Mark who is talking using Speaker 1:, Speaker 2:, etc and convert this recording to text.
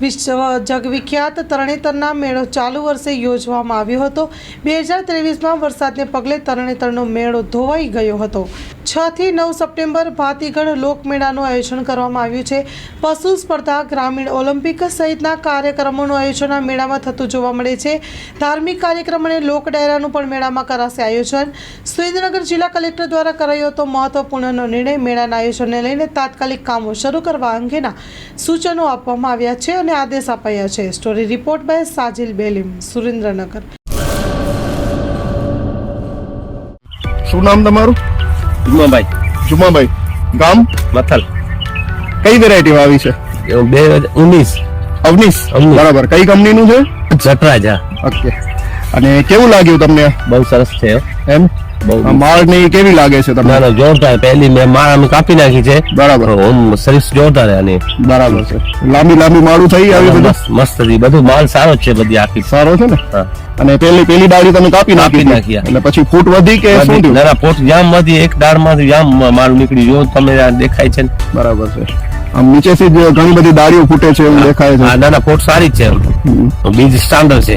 Speaker 1: વિશ્વ જગવિખ્યાત તરણેતરના મેળો ચાલુ વર્ષે યોજવામાં આવ્યો હતો. બે હજાર ત્રેવીસમાં વરસાદને પગલે તરણેતરનો મેળો ધોવાઈ ગયો હતો. છ થી નવ સપ્ટેમ્બર ભાતીગઢ લોકમેળાનું આયોજન કરવામાં આવ્યું છે. પશુ સ્પર્ધા, ગ્રામીણ ઓલિમ્પિક સહિતના કાર્યક્રમોનું આયોજન આ મેળામાં થતું જોવા મળે છે. ધાર્મિક કાર્યક્રમ અને લોક ડાયરાનું પણ મેળામાં કરાશે આયોજન. સુરેન્દ્રનગર જિલ્લા કલેક્ટર દ્વારા કરાયો હતો મહત્વપૂર્ણનો નિર્ણય. મેળાના આયોજનને લઈને તાત્કાલિક કામો શરૂ કરવા અંગેના સૂચનો આપવામાં આવ્યા છે અને આદેશ અપાયા છે. Story report by Sajil Belim Surendranagar.
Speaker 2: શું નામ તમારું?
Speaker 3: જુમાભાઈ.
Speaker 2: જુમાભાઈ. ગામ?
Speaker 3: મથલ.
Speaker 2: કઈ વેરાયટી આવી છે?
Speaker 3: બે હજાર ઉન્નીસ. અવનીસ.
Speaker 2: બરાબર. કઈ કંપનીનું છે?
Speaker 3: જટરાજા.
Speaker 2: ઓકે. અને કેવું લાગ્યું તમને?
Speaker 3: બહુ સરસ છે
Speaker 2: એમ? માળ ને કેવી લાગે છે તમને?
Speaker 3: ના જોરદાર. પહેલી મેં માળ અમે કાપી નાખી છે.
Speaker 2: બરાબર.
Speaker 3: ઓમ સર્વિસ જોરદાર આની.
Speaker 2: બરાબર છે. લાંબી લાંબી માળું થઈ આવી બધું?
Speaker 3: મસ્ત બધું માલ સારો છે બધી આખી.
Speaker 2: સારો છે ને? અને પેલી પેલી ડાળી તમે કાપી નાખી
Speaker 3: નાખી,
Speaker 2: એટલે પછી ફૂટ વધી કે શું થયું?
Speaker 3: ના જામમાંથી એક દાળમાંથી જામ માલ નીકળી જો તમે દેખાય છે
Speaker 2: બરાબર છે. આમ નીચેથી જ ઘણી બધી ડાળીઓ ફૂટે છે એવું દેખાય છે.
Speaker 3: ના ના પોટ સારી છે બીજ સ્ટાન્ડર્ડ છે.